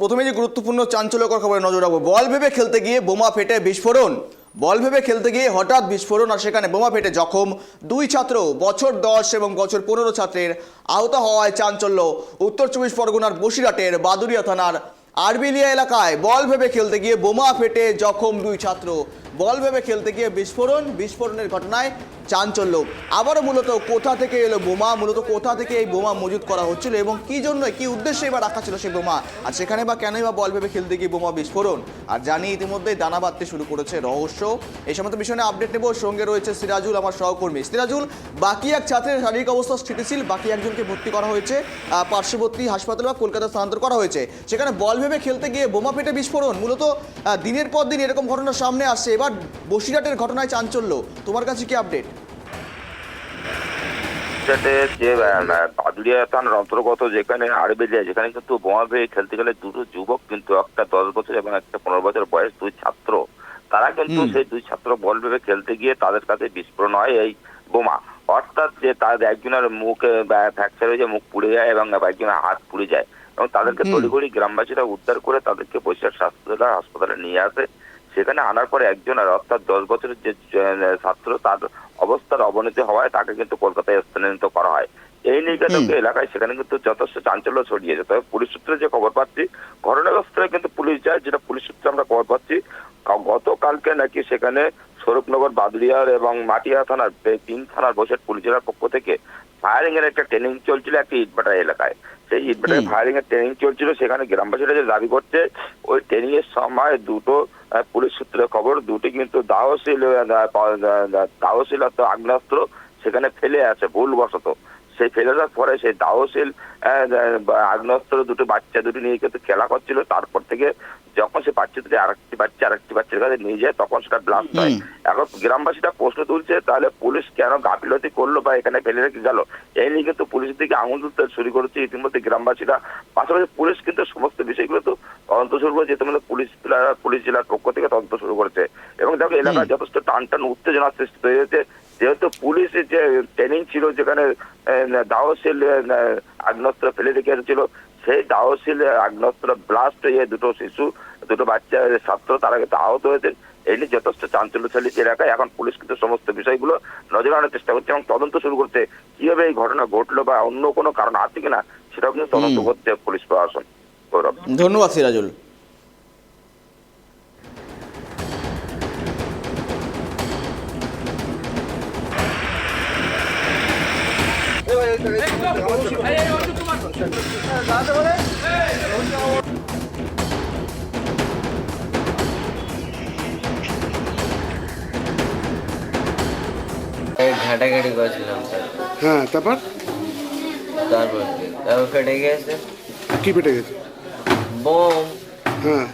প্রথমে যে গুরুত্বপূর্ণ চাঞ্চল্যকর খবরে নজর রাখব, বল ভেবে খেলতে গিয়ে বোমা ফেটে বিস্ফোরণ। বল ভেবে খেলতে গিয়ে হঠাৎ বিস্ফোরণ আর সেখানে বোমা ফেটে জখম। দুই ছাত্র, বছর দশ এবং বছর পনেরো ছাত্রের আহত হওয়ায় চাঞ্চল্য। উত্তর চব্বিশ পরগনার বসিরহাটের বাদুরিয়া থানার আরবিলিয়া এলাকায় বল ভেবে খেলতে গিয়ে বোমা ফেটে জখম দুই ছাত্র। বল ভেবে খেলতে গিয়ে বিস্ফোরণ, বিস্ফোরণের ঘটনায় চাঞ্চল্য। আবারও মূলত কোথা থেকে এলো বোমা? মূলত কোথা থেকে এই বোমা মজুত করা হচ্ছিল এবং কি জন্য, কি উদ্দেশ্যে এবার রাখা ছিল সেই বোমা? আর সেখানে বা কেনই বা বল ভেবে খেলতে গিয়ে বোমা বিস্ফোরণ? আর জানি ইতিমধ্যে দানা বাঁধতে শুরু করেছে রহস্য। এই সমস্ত বিষয়ে আপডেট নেব। সঙ্গে রয়েছে সিরাজুল, আমার সহকর্মী। সিরাজুল, বাকি এক ছাত্রের শারীরিক অবস্থা স্থিতিশীল, বাকি একজনকে ভর্তি করা হয়েছে। পার্শ্ববর্তী হাসপাতাল বা কলকাতা স্থানান্তর করা হয়েছে। সেখানে বল ভেবে খেলতে গিয়ে বোমা পেটে বিস্ফোরণ। মূলত দিনের পর দিন এরকম ঘটনা সামনে আসছে। এবার বসিরহাটের ঘটনায় চাঞ্চল্য। তোমার কাছে কি আপডেট যে আহ, বাদুড়িয়া থানার অন্তর্গত যেখানে আড়বেলিয়া যেখানে কিন্তু বোমা পেয়ে খেলতে গেলে দুটো যুবক কিন্তু একটা দশ বছর এবং একটা পনেরো বছর বয়স দুই ছাত্র। তারা কিন্তু সেই দুই ছাত্র বল ভেবে খেলতে গিয়ে তাদের কাছে বিস্ফোরণ হয় এই বোমা। অর্থাৎ যে তাদের একজনের মুখে ফ্র্যাকচার হয়ে যায় মুখ পুড়ে যায় এবং একজনের হাত পুড়ে যায় এবং তাদেরকে তড়িঘড়ি গ্রামবাসীরা উদ্ধার করে তাদেরকে বৈশাখ স্বাস্থ্য হাসপাতালে নিয়ে আসে। সেখানে আনার পরে একজন আর অর্থাৎ দশ বছরের যে ছাত্র তার অবস্থার অবনতি হওয়ায় তাকে কিন্তু কলকাতায় স্থানান্তরিত করা হয়। এই হুম। এলাকায় সেখানে কিন্তু যথেষ্ট চাঞ্চল্য ছড়িয়েছে তবে পুলিশ সূত্রে যে খবর পাচ্ছি ঘটনাগ্রস্তরে কিন্তু পুলিশ যায় যেটা পুলিশ সূত্রে আমরা খবর পাচ্ছি গতকালকে নাকি সেখানে স্বরূপনগর বাদুরিয়ার এবং মাটিয়া থানার তিন থানার বসে পুলিশের পক্ষ থেকে ফায়ারিং এর একটা ট্রেনিং চলছিল একটি ইটভাটা এলাকায়। সেই ইটভাটায় ফায়ারিং এর ট্রেনিং চলছিল সেখানে গ্রামবাসীরা যে দাবি করছে ওই ট্রেনিং এর সময় দুটো পুলিশ সূত্রে খবর দুটি কিন্তু দাহশীল দাহশীল আগ্নেয়াস্ত্র সেখানে ফেলে আছে ভুলবশত। সেই ফেলে দেওয়ার পরে সেই দাহশীল আগ্নেয়াস্ত্র দুটো বাচ্চা দুটো নিয়ে কিন্তু খেলা করছিল। তারপর থেকে যখন সে বাচ্চা দুটি আরেকটি বাচ্চা আরেকটি বাচ্চার কাছে নিয়ে যায় তখন সেটা ব্লাস্ট হয়। এখন গ্রামবাসীরা প্রশ্ন তুলছে তাহলে পুলিশ কেন গাফিলতি করল বা এখানে ফেলে রেখে গেল? এই নিয়ে কিন্তু পুলিশের দিকে আঙুল তুলতে শুরু করেছে। ইতিমধ্যে গ্রামবাসীরা পাশাপাশি পুলিশ কিন্তু সমস্ত বিষয়গুলো তো তদন্ত শুরু করেছে। ইতিমধ্যে পুলিশ পুলিশ জেলার পক্ষ থেকে তদন্ত শুরু করেছে। এবং দেখো এলাকায় যথেষ্ট টান টান উত্তেজনার সৃষ্টি হয়েছে। যেহেতু পুলিশের যে ট্রেনিং ছিল যেখানে দাহশীল আগ্নেয়াস্ত্র ফেলে রেখে ছিল সেই দাহশীল আগ্নেয়াস্ত্র ব্লাস্ট হয়ে দুটো শিশু দুটো বাচ্চা ছাত্র তারা কিন্তু আহত হয়েছে। এই নিয়ে যথেষ্ট চাঞ্চল্য চালিয়েছে এলাকায়। এখন পুলিশ কিন্তু সমস্ত বিষয়গুলো নজর আনার চেষ্টা করছে এবং তদন্ত শুরু করতে কীভাবে এই ঘটনা ঘটলো বা অন্য কোনো কারণ আছে কিনা সেটাও কিন্তু তদন্ত। করছে পুলিশ প্রশাসন। ধন্যবাদ সিরাজুল। ঘাটাঘাটি করছিলাম স্যার হ্যাঁ তারপর তারপর কি? তারপর ফেটে গিয়েছে কি পেটে গেছে বোম হ্যাঁ